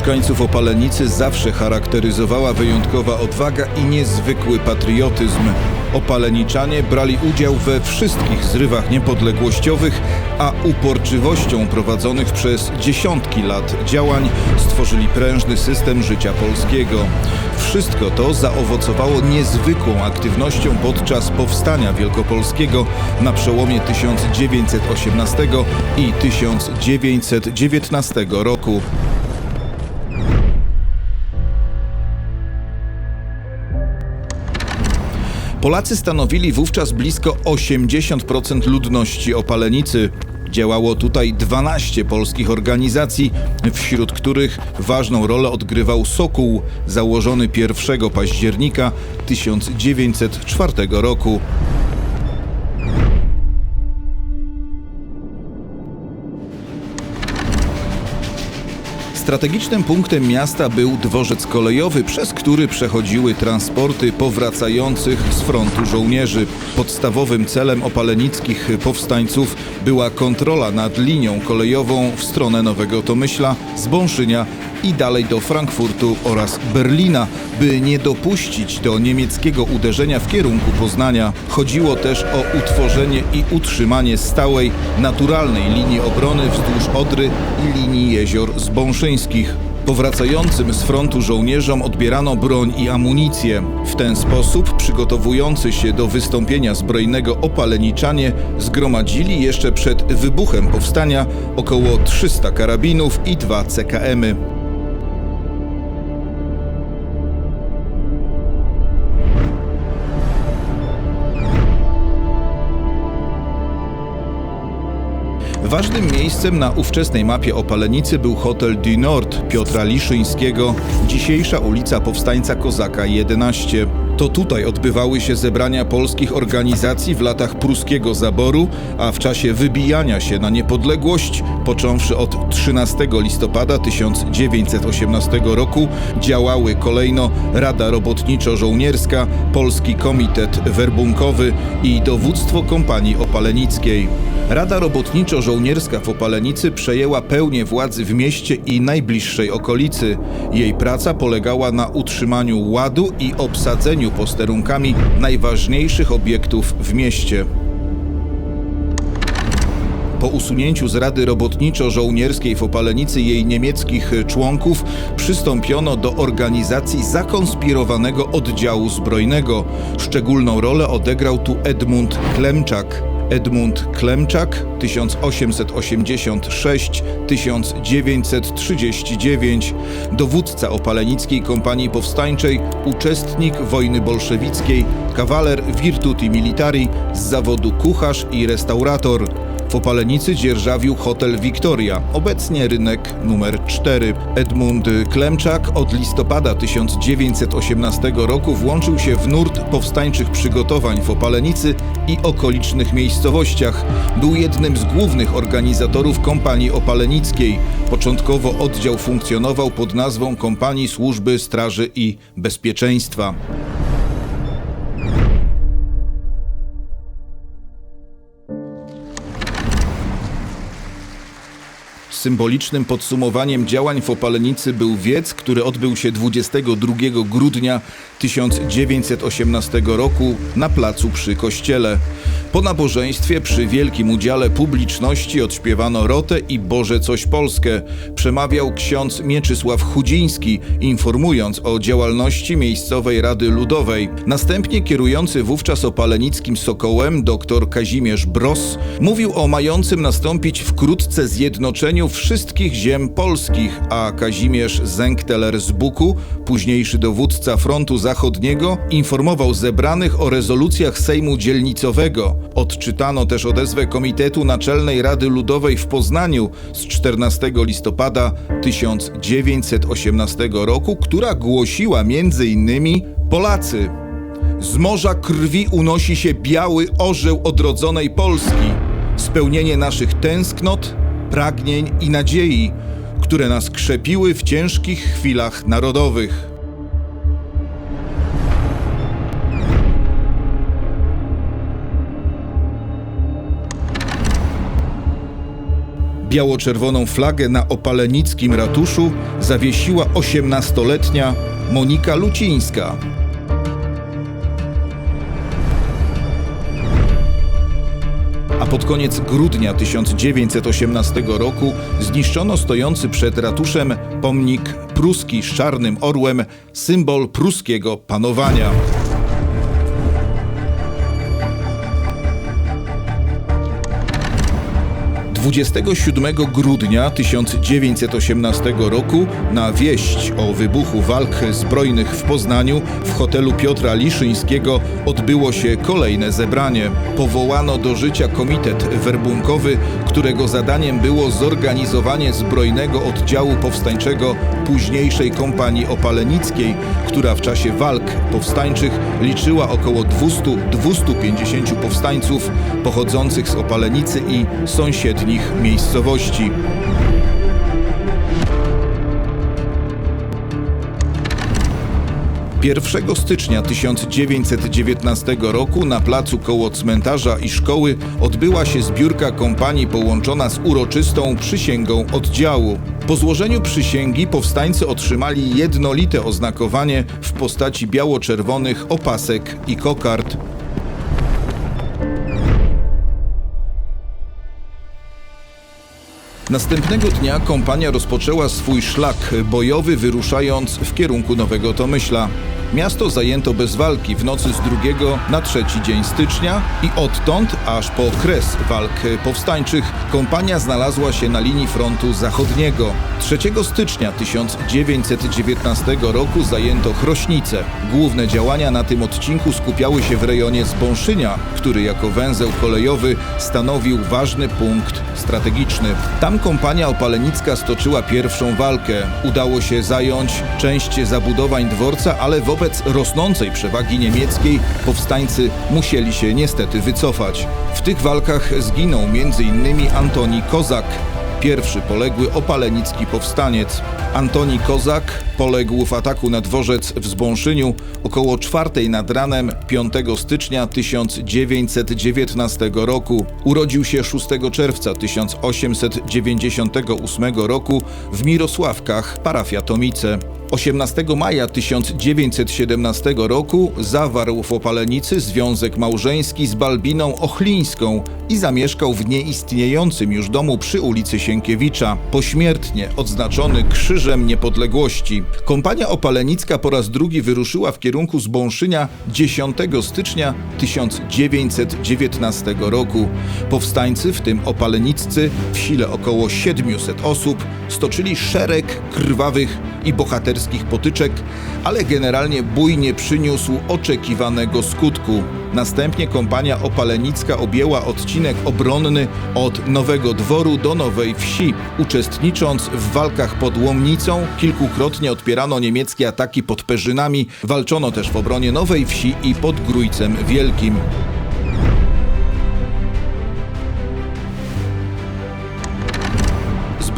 Mieszkańców Opalenicy zawsze charakteryzowała wyjątkowa odwaga i niezwykły patriotyzm. Opaleniczanie brali udział we wszystkich zrywach niepodległościowych, a uporczywością prowadzonych przez dziesiątki lat działań stworzyli prężny system życia polskiego. Wszystko to zaowocowało niezwykłą aktywnością podczas powstania wielkopolskiego na przełomie 1918 i 1919 roku. Polacy stanowili wówczas blisko 80% ludności Opalenicy. Działało tutaj 12 polskich organizacji, wśród których ważną rolę odgrywał Sokół, założony 1 października 1904 roku. Strategicznym punktem miasta był dworzec kolejowy, przez który przechodziły transporty powracających z frontu żołnierzy. Podstawowym celem opalenickich powstańców była kontrola nad linią kolejową w stronę Nowego Tomyśla, Zbąszynia i dalej do Frankfurtu oraz Berlina, by nie dopuścić do niemieckiego uderzenia w kierunku Poznania. Chodziło też o utworzenie i utrzymanie stałej, naturalnej linii obrony wzdłuż Odry i linii jezior zbąszyńskich. Powracającym z frontu żołnierzom odbierano broń i amunicję. W ten sposób przygotowujący się do wystąpienia zbrojnego opaleniczanie zgromadzili jeszcze przed wybuchem powstania około 300 karabinów i dwa CKM-y. Ważnym miejscem na ówczesnej mapie Opalenicy był hotel du Nord Piotra Liszyńskiego, dzisiejsza ulica Powstańca Kozaka 11. To tutaj odbywały się zebrania polskich organizacji w latach pruskiego zaboru, a w czasie wybijania się na niepodległość, począwszy od 13 listopada 1918 roku, działały kolejno Rada Robotniczo-Żołnierska, Polski Komitet Werbunkowy i Dowództwo Kompanii Opalenickiej. Rada Robotniczo-Żołnierska w Opalenicy przejęła pełnię władzy w mieście i najbliższej okolicy. Jej praca polegała na utrzymaniu ładu i obsadzeniu posterunkami najważniejszych obiektów w mieście. Po usunięciu z Rady Robotniczo-Żołnierskiej w Opalenicy jej niemieckich członków przystąpiono do organizacji zakonspirowanego oddziału zbrojnego. Szczególną rolę odegrał tu Edmund Klemczak. Edmund Klemczak 1886-1939, dowódca Opalenickiej Kompanii Powstańczej, uczestnik wojny bolszewickiej, kawaler Virtuti Militari z zawodu kucharz i restaurator. W Opalenicy dzierżawił hotel Victoria, obecnie rynek numer 4. Edmund Klemczak od listopada 1918 roku włączył się w nurt powstańczych przygotowań w Opalenicy i okolicznych miejscowościach. Był jednym z głównych organizatorów kompanii opalenickiej. Początkowo oddział funkcjonował pod nazwą Kompanii Służby Straży i Bezpieczeństwa. Symbolicznym podsumowaniem działań w Opalenicy był wiec, który odbył się 22 grudnia 1918 roku na placu przy kościele. Po nabożeństwie przy wielkim udziale publiczności odśpiewano Rotę i Boże coś Polskę. Przemawiał ksiądz Mieczysław Chudziński, informując o działalności miejscowej Rady Ludowej. Następnie kierujący wówczas opalenickim Sokołem dr Kazimierz Bros mówił o mającym nastąpić wkrótce zjednoczeniu wszystkich ziem polskich, a Kazimierz Zenkteler z Buku, późniejszy dowódca frontu zachodniego, informował zebranych o rezolucjach Sejmu Dzielnicowego. Odczytano też odezwę Komitetu Naczelnej Rady Ludowej w Poznaniu z 14 listopada 1918 roku, która głosiła innymi Polacy. Z morza krwi unosi się biały orzeł odrodzonej Polski. Spełnienie naszych tęsknot, pragnień i nadziei, które nas krzepiły w ciężkich chwilach narodowych. Biało-czerwoną flagę na opalenickim ratuszu zawiesiła 18-letnia Monika Lucińska. a pod koniec grudnia 1918 roku zniszczono stojący przed ratuszem pomnik pruski z czarnym orłem, symbol pruskiego panowania. 27 grudnia 1918 roku na wieść o wybuchu walk zbrojnych w Poznaniu w hotelu Piotra Liszyńskiego odbyło się kolejne zebranie. Powołano do życia komitet werbunkowy, którego zadaniem było zorganizowanie zbrojnego oddziału powstańczego późniejszej kompanii opalenickiej, która w czasie walk powstańczych liczyła około 200-250 powstańców pochodzących z Opalenicy i sąsiednich miejscowości. Pierwszego stycznia 1919 roku na placu koło cmentarza i szkoły odbyła się zbiórka kompanii połączona z uroczystą przysięgą oddziału. Po złożeniu przysięgi powstańcy otrzymali jednolite oznakowanie w postaci biało-czerwonych opasek i kokard. Następnego dnia kompania rozpoczęła swój szlak bojowy, wyruszając w kierunku Nowego Tomyśla. Miasto zajęto bez walki w nocy z 2 na 3 dzień stycznia i odtąd aż po kres walk powstańczych kompania znalazła się na linii frontu zachodniego. 3 stycznia 1919 roku zajęto Chrośnicę. Główne działania na tym odcinku skupiały się w rejonie Zbąszynia, który jako węzeł kolejowy stanowił ważny punkt strategiczny. Tam kompania opalenicka stoczyła pierwszą walkę. Udało się zająć część zabudowań dworca, ale wobec rosnącej przewagi niemieckiej powstańcy musieli się niestety wycofać. W tych walkach zginął m.in. Antoni Kozak, pierwszy poległy opalenicki powstaniec. Antoni Kozak poległ w ataku na dworzec w Zbąszyniu około czwartej nad ranem 5 stycznia 1919 roku. Urodził się 6 czerwca 1898 roku w Mirosławkach, parafia Tomice. 18 maja 1917 roku zawarł w Opalenicy związek małżeński z Balbiną Ochlińską i zamieszkał w nieistniejącym już domu przy ulicy Sienkiewicza, pośmiertnie odznaczony Krzyżem Niepodległości. Kompania Opalenicka po raz drugi wyruszyła w kierunku Zbąszynia 10 stycznia 1919 roku. Powstańcy, w tym opaleniccy, w sile około 700 osób, stoczyli szereg krwawych i bohaterskich potyczek, ale generalnie bój nie przyniósł oczekiwanego skutku. Następnie kompania opalenicka objęła odcinek obronny od Nowego Dworu do Nowej Wsi. Uczestnicząc w walkach pod Łomnicą, kilkukrotnie odpierano niemieckie ataki pod Perzynami, walczono też w obronie Nowej Wsi i pod Grójcem Wielkim.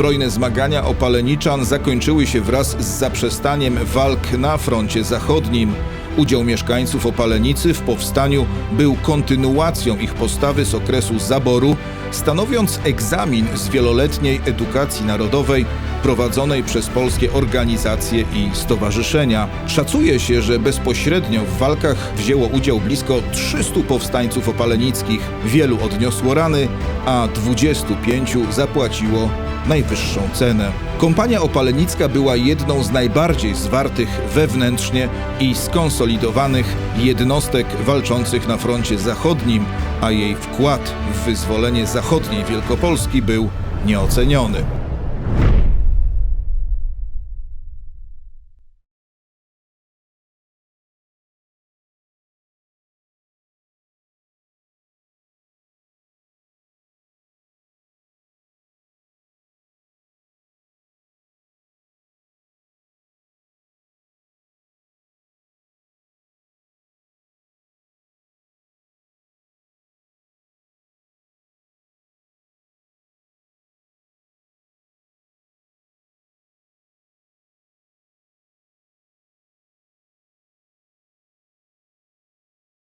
Zbrojne zmagania opaleniczan zakończyły się wraz z zaprzestaniem walk na froncie zachodnim. Udział mieszkańców Opalenicy w powstaniu był kontynuacją ich postawy z okresu zaboru, stanowiąc egzamin z wieloletniej edukacji narodowej prowadzonej przez polskie organizacje i stowarzyszenia. Szacuje się, że bezpośrednio w walkach wzięło udział blisko 300 powstańców opalenickich. Wielu odniosło rany, a 25 zapłaciło najwyższą cenę. Kompania Opalenicka była jedną z najbardziej zwartych wewnętrznie i skonsolidowanych jednostek walczących na froncie zachodnim, a jej wkład w wyzwolenie zachodniej Wielkopolski był nieoceniony.